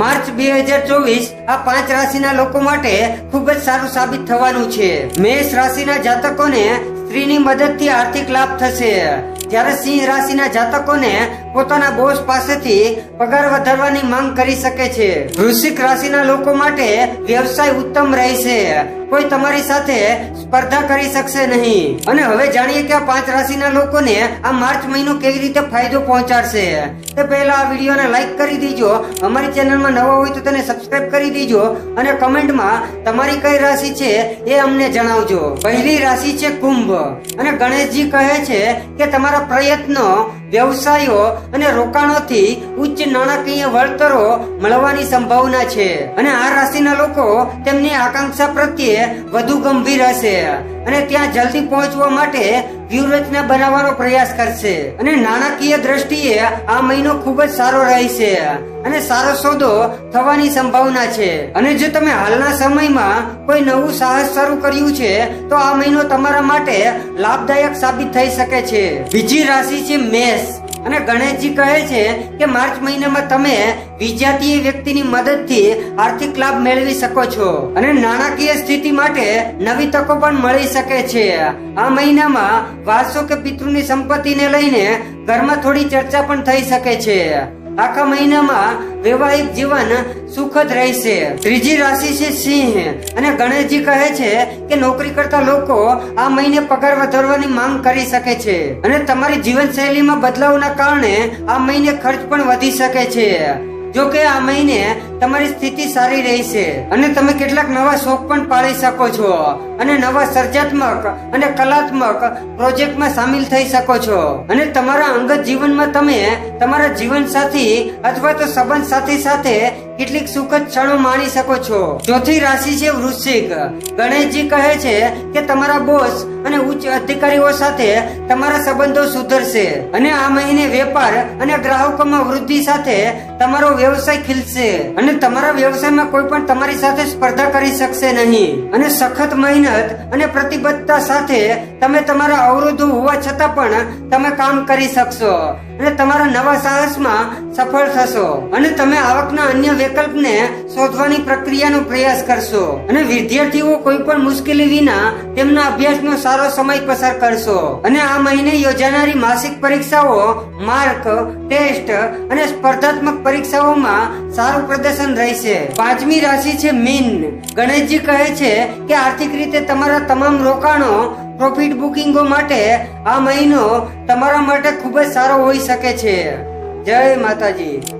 March બે હજાર ચોવીસ આ પાંચ રાશિના લોકો માટે ખૂબ જ સારું સાબિત થવાનું છે. મેષ રાશિના જાતકોને સ્ત્રીની મદદથી આર્થિક લાભ થશે. જ્યારે સિંહ રાશિના જાતકોને પોતાના બોસ પાસેથી પગાર વધારવાની માંગ કરી શકે છે. વૃશ્ચિક રાશિના લોકો માટે વ્યવસાય ઉત્તમ રહેશે. કોઈ તમારી સાથે સ્પર્ધા કરી શકશે નહીં. અને હવે જાણીએ કે આ પાંચ રાશિના લોકોને આ માર્ચ મહિનો કેવી રીતે ફાયદો પહોંચાડશે. તે પહેલા આ વિડીયોને લાઈક કરી દીજો. અમારી ચેનલમાં નવા હોય તો તેને સબસ્ક્રાઇબ કરી દીજો. અને કમેન્ટમાં તમારી કઈ રાશિ છે એ અમને જણાવજો. પહેલી રાશિ છે કુંભ. અને ગણેશજી કહે છે કે તમારા પ્રયત્નો, વ્યવસાયો અને રોકાણોથી ઉચ્ચ નાણાકીય વળતરો મળવાની સંભાવના છે. અને આ રાશિના લોકો તેમની આકાંક્ષા પ્રત્યે વધુ ગંભીર હશે અને ત્યાં જલ્દી પહોંચવા માટે વ્યૂહરચના બનાવવાનો પ્રયાસ કરશે. અને નાણાકીય દ્રષ્ટિએ આ મહિનો ખૂબ જ સારો રહેશે અને સારો સોદો થવાની સંભાવના છે. અને જો તમે હાલના સમયમાં કોઈ નવું સાહસ શરૂ કર્યું છે, તો આ મહિનો તમારા માટે લાભદાયક સાબિત થઈ શકે છે. બીજી રાશિ છે મેષ. અને ગણેશજી કહે છે કે માર્ચ મહિનામાં તમે વિજાતીય વ્યક્તિની મદદથી આર્થિક લાભ મેળવી શકો છો. અને નાણાકીય સ્થિતિ માટે નવી તકો પણ મળી શકે છે. આ મહિનામાં વારસો કે પિતૃની સંપત્તિને લઈને ઘરમાં થોડી ચર્ચા પણ થઈ શકે છે. આખા મહિનામાં વૈવાહિક જીવન સુખદ રહેશે. ત્રીજી રાશિ છે સિંહ અને ગણેશજી કહે છે કે નોકરી કરતા લોકો આ મહિને પગાર વધારવાની માંગ કરી શકે છે અને તમારી જીવનશૈલીમાં બદલાવના કારણે આ મહિને ખર્ચ પણ વધી શકે છે. જો કે આ મહિને તમારી સ્થિતિ સારી રહેશે. અને તમે કેટલાક નવા શોખ પણ પાળી શકો છો. અને નવા સર્જાત્મક અને કલાત્મક પ્રોજેક્ટમાં સામેલ થઈ શકો છો. અને તમારા અંગત જીવનમાં તમે તમારા જીવન સાથી અથવા તો સંબંધ સાથી સાથે કેટલીક સુખદ ક્ષણો માણી શકો છો. ચોથી રાશિ છે વૃશ્ચિક. ગણેશજી કહે છે કે તમારા બોસ અને ઉચ્ચ અધિકારીઓ સાથે તમારા સંબંધો સુધરશે અને આ મહિને વેપાર અને ગ્રાહકોમાં વૃદ્ધિ સાથે તમારો વ્યવસાય ખીલશે અને તમારા વ્યવસાયમાં કોઈ પણ તમારી સાથે સ્પર્ધા કરી શકશે નહીં. અને સખત મહેનત અને પ્રતિબદ્ધતા સાથે તમે તમારા અવરોધો હોવા છતાં પણ તમે કામ કરી શકશો. અને તમારા નવા સાહસમાં સફળ થશો અને તમે આવકના અન્ય વિકલ્પને શોધવાની પ્રક્રિયાનો પ્રયાસ કરશો. અને વિદ્યાર્થીઓ કોઈ પણ મુશ્કેલી વિના તેમના અભ્યાસનો સારો સમય પસાર કરશો. અને આ મહિને યોજાનારી માસિક પરીક્ષાઓ માર્ક, ટેસ્ટ અને સ્પર્ધાત્મક પરીક્ષાઓમાં સારું પ્રદર્શન રહેશે. પાંચમી રાશિ છે મીન. ગણેશજી કહે છે કે આર્થિક રીતે તમારા તમામ રોકાણો પ્રોફિટ બુકિંગો માટે આ મહિનો તમારા માટે ખૂબ જ સારો હોઈ શકે છે. જય માતાજી.